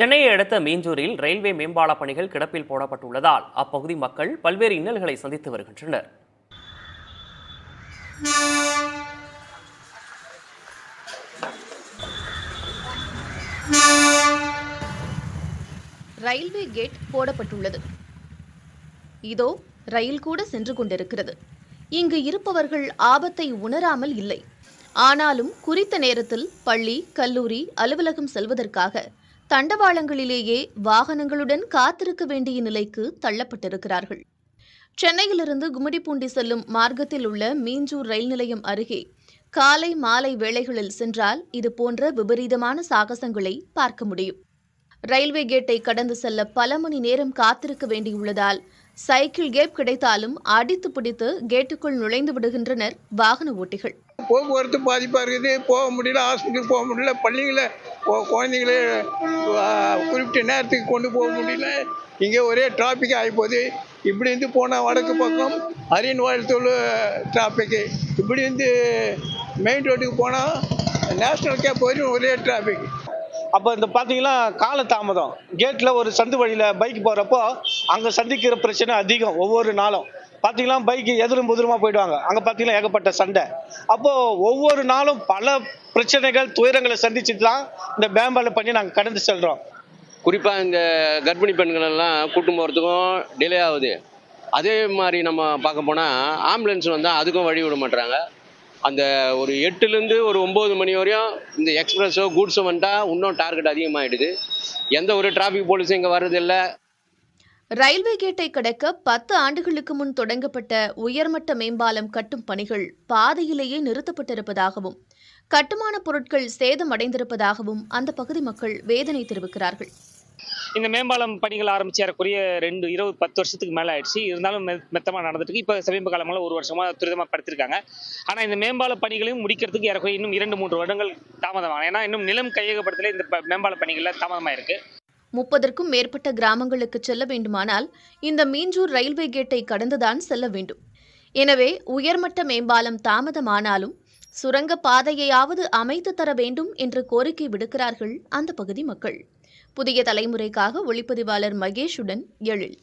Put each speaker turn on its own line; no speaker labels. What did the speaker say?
சென்னையை அடுத்த மீஞ்சூரில் ரயில்வே மேம்பால பணிகள் கிடப்பில் போடப்பட்டுள்ளதால் அப்பகுதி மக்கள் பல்வேறு இன்னல்களை சந்தித்து வருகின்றனர்.
ரயில்வே கேட் போடப்பட்டுள்ளது. இதோ ரயில் கூட சென்று கொண்டிருக்கிறது. இங்கு இருப்பவர்கள் ஆபத்தை உணராமல் இல்லை. ஆனாலும் குறித்த நேரத்தில் பள்ளி கல்லூரி அலுவலகம் செல்வதற்காக தண்டவாளங்களிலேயே வாகனங்களுடன் காத்திருக்க வேண்டிய நிலைக்கு தள்ளப்பட்டிருக்கிறார்கள். சென்னையிலிருந்து கும்மிடிப்பூண்டி செல்லும் மார்க்கத்தில் உள்ள மீஞ்சூர் ரயில் நிலையம் அருகே காலை மாலை வேளைகளில் சென்றால் இது போன்ற விபரீதமான சாகசங்களை பார்க்க முடியும். ரயில்வே கேட்டை கடந்து செல்ல பல மணி நேரம் காத்திருக்க வேண்டியுள்ளதால் சைக்கிள் கேப் கிடைத்தாலும் அடித்து பிடித்து கேட்டுக்குள் நுழைந்து விடுகின்றனர் வாகன ஓட்டிகள்.
போக்குவரத்து பாதிப்பாக இருக்குது. போக முடியல ஹாஸ்பிட்டலுக்கு போக முடியல பள்ளிகளை கொ- குழந்தைங்களே குறிப்பிட்ட நேரத்துக்கு கொண்டு போக முடியல. இங்கே ஒரே டிராஃபிக் ஆகிப்போகுது இப்படி இருந்து போனால் வடக்கு பக்கம் அரியன் வாழ்த்தூள் டிராஃபிக்கு இப்படி இருந்து மெயின் ரோட்டுக்கு போனால் நேஷ்னல் கேப் வரையும் ஒரே டிராஃபிக்
அப்போ இந்த பார்த்தீங்கன்னா கால தாமதம். கேட்டில் ஒரு சந்து வழியில் பைக் போகிறப்போ அங்கே சந்திக்கிற பிரச்சனை அதிகம் ஒவ்வொரு நாளும். பார்த்தீங்கன்னா பைக்கு எதிரும் புதிரமாக போயிடுவாங்க. அங்கே பார்த்தீங்கன்னா ஏகப்பட்ட சண்டை. அப்போது ஒவ்வொரு நாளும் பல பிரச்சனைகள் துயரங்களை சந்திச்சுட்டு தான் இந்த பேம்பாலை பண்ணி நாங்கள் கடந்து செல்கிறோம்
குறிப்பாக இந்த கர்ப்பிணி பெண்கள் எல்லாம் கூட்டு போகிறதுக்கும் டிலே ஆகுது. அதே மாதிரி நம்ம பார்க்க போனால் ஆம்புலன்ஸ் வந்தால் அதுக்கும் வழி விட மாட்டுறாங்க அந்த ஒரு எட்டுலேருந்து ஒரு ஒம்பது மணி வரையும் இந்த எக்ஸ்பிரஸோ கூட்ஸோ வந்தால் இன்னும் டார்கெட் அதிகமாகிடுது எந்த ஒரு டிராஃபிக் போலீஸும் இங்கே வர்றதில்லை.
ரயில்வே கேட்டை கடக்க பத்து ஆண்டுகளுக்கு முன் தொடங்கப்பட்ட உயர்மட்ட மேம்பாலம் கட்டும் பணிகள் பாதையிலேயே நிறுத்தப்பட்டிருப்பதாகவும் கட்டுமான பொருட்கள் சேதமடைந்திருப்பதாகவும் அந்த பகுதி மக்கள் வேதனை தெரிவிக்கிறார்கள்.
இந்த மேம்பாலம் பணிகள் ஆரம்பிச்சு ஏறக்குறைய ரெண்டு இருபது பத்து வருஷத்துக்கு மேலே ஆயிடுச்சு. இருந்தாலும் மெ மெத்தமாக நடந்துட்டு இப்போ சமீப காலமாக ஒரு வருஷமாக துரிதமாக படுத்திருக்காங்க. ஆனால் இந்த மேம்பால பணிகளையும் முடிக்கிறதுக்கு ஏறக்குறைய இன்னும் இரண்டு மூன்று வருடங்கள் தாமதமாகும் ஏன்னா இன்னும் நிலம் கையகப்படுத்தல இந்த மேம்பால பணிகளில் தாமதமாக இருக்கு
முப்பதற்கும் மேற்பட்ட கிராமங்களுக்கு செல்ல வேண்டுமானால் இந்த மீஞ்சூர் ரயில்வே கேட்டை கடந்துதான் செல்ல வேண்டும். எனவே உயர்மட்ட மேம்பாலம் தாமதமானாலும் சுரங்க பாதையையாவது அமைத்து தர வேண்டும் என்று கோரிக்கை விடுக்கிறார்கள் அந்த பகுதி மக்கள். புதிய தலைமுறைக்காக ஒளிப்பதிவாளர் மகேஷுடன் எழில்.